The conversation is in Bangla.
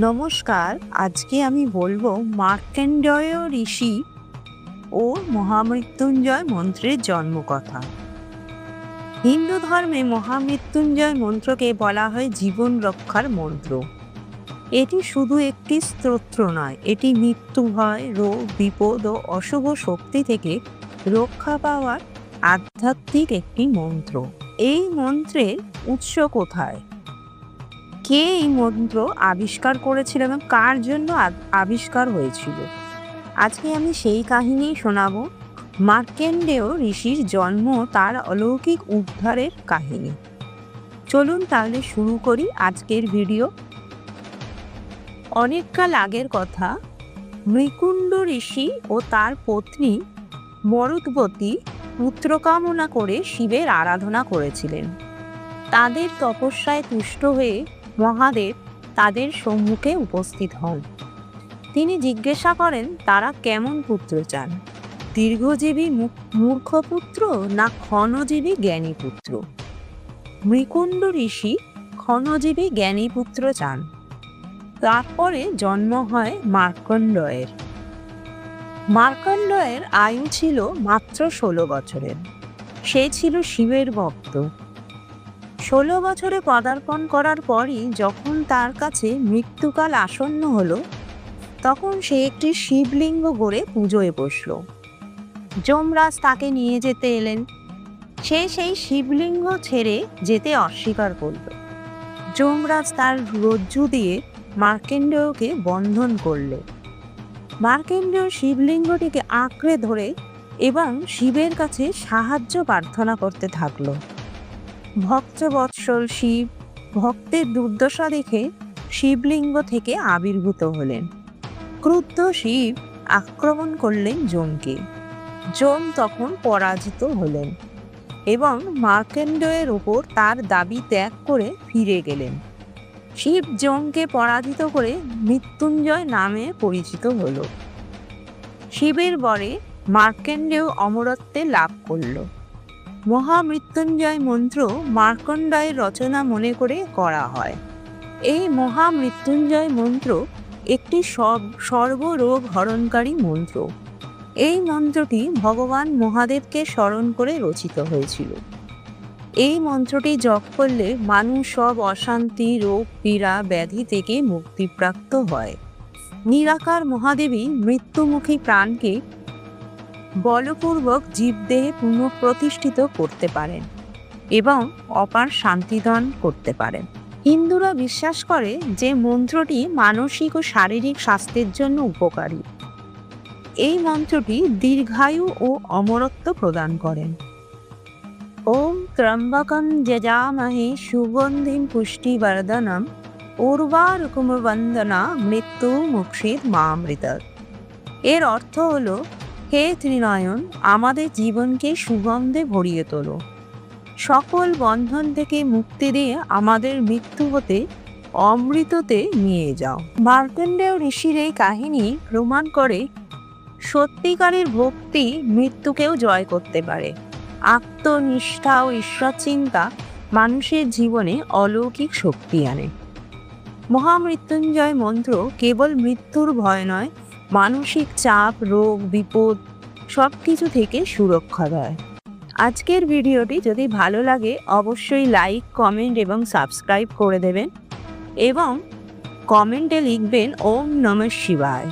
নমস্কার, আজকে আমি বলব মার্কেন্ডয় ঋষি ও মহামৃত্যুঞ্জয় মন্ত্রের জন্মকথা। হিন্দু ধর্মে মহামৃত্যুঞ্জয় মন্ত্রকে বলা হয় জীবন রক্ষার মন্ত্র। এটি শুধু একটি স্তোত্র নয়, এটি মৃত্যু ভয়, রোগ, বিপদ ও অশুভ শক্তি থেকে রক্ষা পাওয়ার আধ্যাত্মিক একটি মন্ত্র। এই মন্ত্রের উৎস কোথায়? কে এই মন্ত্র আবিষ্কার করেছিল এবং কার জন্য আবিষ্কার হয়েছিল? আজকে আমি সেই কাহিনী শোনাবো। মার্কেন্ডেয় ঋষির জন্ম তার অলৌকিক উদ্ধারের কাহিনী। চলুন তাহলে শুরু করি আজকের ভিডিও। অনেককাল আগের কথা, মৃকুণ্ড ঋষি ও তার পত্নী মরুদ্বতী পুত্র কামনা করে শিবের আরাধনা করেছিলেন। তাদের তপস্যায় তুষ্ট হয়ে মহাদেব তাদের সম্মুখে উপস্থিত হন। তিনি জিজ্ঞাসা করেন, তারা কেমন পুত্র চান? দীর্ঘজীবী মূর্খ পুত্র না ক্ষণজীবী জ্ঞানী পুত্র? মৃকুণ্ড ঋষি ক্ষণজীবী জ্ঞানী পুত্র চান। তারপরে জন্ম হয় মার্কণ্ডয়ের। মার্কণ্ডয়ের আয়ু ছিল মাত্র ষোলো বছরের। সে ছিল শিবের ভক্ত। ষোলো বছরে পদার্পণ করার পরই যখন তার কাছে মৃত্যুকাল আসন্ন হলো, তখন সে একটি শিবলিঙ্গ গড়ে পুজোয় বসল। যমরাজ তাকে নিয়ে যেতে এলেন। সে সেই শিবলিঙ্গ ছেড়ে যেতে অস্বীকার করল। যমরাজ তার রজ্জু দিয়ে মার্কেন্ডেয়কে বন্ধন করল। মার্কেন্ডেয় শিবলিঙ্গটিকে আঁকড়ে ধরে এবং শিবের কাছে সাহায্য প্রার্থনা করতে থাকল। ভক্তবৎসল শিব ভক্তের দুর্দশা দেখে শিবলিঙ্গ থেকে আবির্ভূত হলেন। ক্রুদ্ধ শিব আক্রমণ করলেন জমকে জম তখন পরাজিত হলেন এবং মার্কেন্ডয়ের ওপর তার দাবি ত্যাগ করে ফিরে গেলেন। শিব জমকে পরাজিত করে মৃত্যুঞ্জয় নামে পরিচিত হল। শিবের বরে মার্কেন্ডেয় অমরত্বে লাভ করল। মহামৃত্যুঞ্জয় মন্ত্র মার্কণ্ডায়ের রচনা মনে করে করা হয়। এই মহামৃত্যুঞ্জয় মন্ত্র একটি সব, সর্বরোগ হরণকারী মন্ত্র। এই মন্ত্রটি ভগবান মহাদেবকে স্মরণ করে রচিত হয়েছিল। এই মন্ত্রটি জপ করলে মানুষ সব অশান্তি, রোগ, পীড়া, ব্যাধি থেকে মুক্তিপ্রাপ্ত হয়। নিরাকার মহাদেবী মৃত্যুমুখী প্রাণকে বলপূর্বক জীবদেহে পুনঃপ্রতিষ্ঠিত করতে পারেন এবং অপার শান্তিদান করতে পারেন। হিন্দুরা বিশ্বাস করে যে মন্ত্রটি মানসিক ও শারীরিক স্বাস্থ্যের জন্য উপকারী। এই মন্ত্রটি দীর্ঘায়ু ও অমরত্ব প্রদান করেন। ওম ত্রম্বকম যজামহে সুগন্ধিম পুষ্টিবর্ধনম উর্বারুকুমবন্দনা মৃত্যু মুক্ষিত মামৃত। এর অর্থ হলো হে ত্রিনয়ন, আমাদের জীবনকে সুগন্ধে ভরিয়ে তোলো। সকল বন্ধন থেকে মুক্তি দিয়ে আমাদের মৃত্যু হতে অমৃততে নিয়ে যাও। মার্কণ্ডেয় ঋষির এই কাহিনী প্রমাণ করে সত্যিকারের ভক্তি মৃত্যুকেও জয় করতে পারে। আত্মনিষ্ঠা ও ঈশ্বর চিন্তা মানুষের জীবনে অলৌকিক শক্তি আনে। মহামৃত্যুঞ্জয় মন্ত্র কেবল মৃত্যুর ভয় নয় মানসিক চাপ, রোগ, বিপদ সব কিছু থেকে সুরক্ষা দেয়। আজকের ভিডিওটি যদি ভালো লাগে, অবশ্যই লাইক, কমেন্ট এবং সাবস্ক্রাইব করে দেবেন এবং কমেন্টে লিখবেন, ওম নমঃ শিবায়।